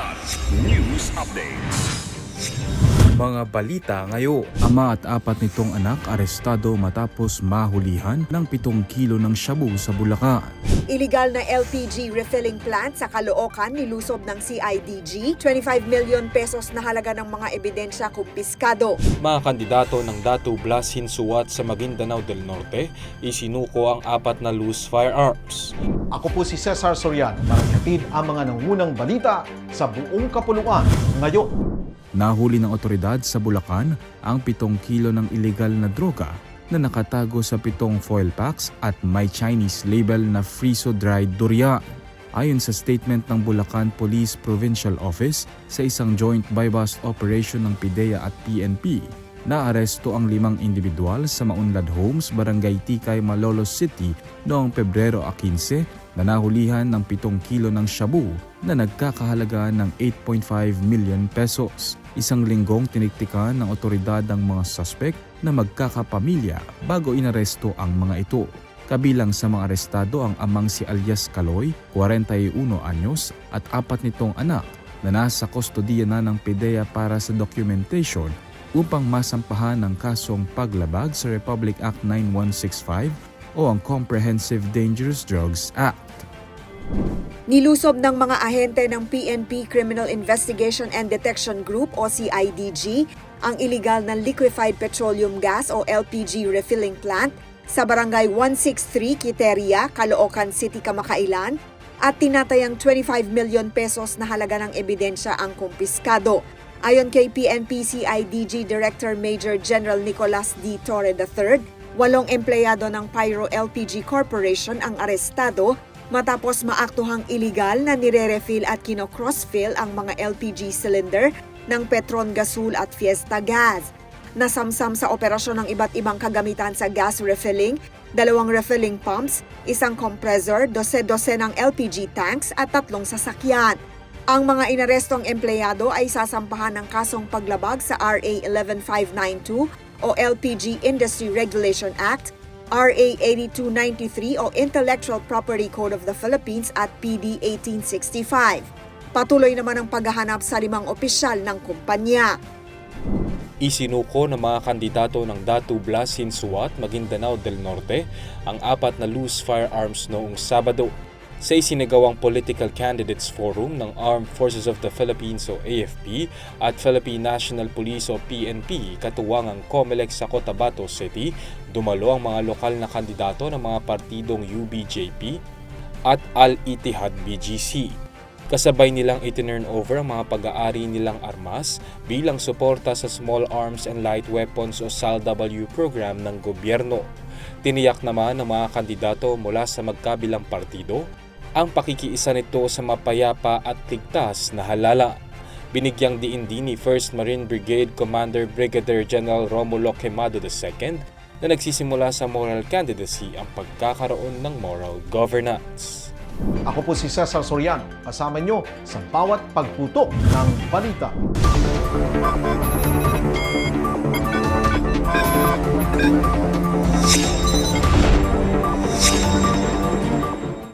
Blood News Updates. Mga balita ngayon. Ama at apat nitong anak arestado matapos mahulihan ng pitong kilo ng shabu sa Bulacan. Illegal na LPG refilling plant sa Caloocan nilusob ng CIDG. 25 million pesos na halaga ng mga ebidensya kumpiskado. Mga kandidato ng Datu Blas Hinsuwat sa Maguindanao del Norte, isinuko ang apat na loose firearms. Ako po si Cesar Soriano para ang mga nangunang balita sa buong kapuluan ngayon. Nahuli ng otoridad sa Bulacan ang pitong kilo ng illegal na droga na nakatago sa pitong foil packs at may Chinese label na freeze-dried durian. Ayon sa statement ng Bulacan Police Provincial Office sa isang joint buy-bust operation ng PIDEA at PNP, naaresto ang limang individual sa Maunlad Homes, Barangay Tikay, Malolos City noong Pebrero 15 na nahulihan ng 7 kilo ng shabu na nagkakahalaga ng 8.5 million pesos. Isang linggong tiniktikan ng otoridad ang mga suspect na magkakapamilya bago inaresto ang mga ito. Kabilang sa mga arestado ang amang si alias Kaloy, 41 anyos at apat nitong anak na nasa kustodiya na ng PIDEA para sa documentation upang masampahan ng kasong paglabag sa Republic Act 9165 o ang Comprehensive Dangerous Drugs Act. Nilusob ng mga ahente ng PNP Criminal Investigation and Detection Group o CIDG ang illegal na liquefied petroleum gas o LPG refilling plant sa barangay 163 Quiteria, Caloocan City, Kamakailan at tinatayang 25 million pesos na halaga ng ebidensya ang kumpiskado. Ayon kay PNP CIDG Director Major General Nicolas D. Torre III, walong empleyado ng Pyro LPG Corporation ang arestado matapos maaktuhang iligal na nire-refill at kino-crossfill ang mga LPG cylinder ng Petron Gasul at Fiesta Gas. Nasamsam sa operasyon ng iba't ibang kagamitan sa gas refilling, dalawang refilling pumps, isang compressor, dose-dose ng LPG tanks at tatlong sasakyan. Ang mga inarestong empleyado ay sasampahan ng kasong paglabag sa RA 11592 o LPG Industry Regulation Act RA 8293 o Intellectual Property Code of the Philippines at PD 1865. Patuloy naman ang paghahanap sa limang opisyal ng kumpanya. Isinuko ng mga kandidato ng Datu Blas Hinsuwat, Maguindanao del Norte, ang apat na loose firearms noong Sabado. Sa isinagawang Political Candidates Forum ng Armed Forces of the Philippines o AFP at Philippine National Police o PNP katuwangang COMELEC sa Cotabato City, dumalo ang mga lokal na kandidato ng mga partidong UBJP at Al-Ittihad BGC. Kasabay nilang itinurn over ang mga pag-aari nilang armas bilang suporta sa Small Arms and Light Weapons o SALW program ng gobyerno. Tiniyak naman ng mga kandidato mula sa magkabilang partido ang pakikiisa nito sa mapayapa at ligtas na halala. Binigyang diin din ni 1st Marine Brigade Commander Brigadier General Romulo Quemado II na nagsisimula sa moral candidacy ang pagkakaroon ng moral governance. Ako po si Cesar Soriano, kasama nyo sa bawat pagputok ng balita.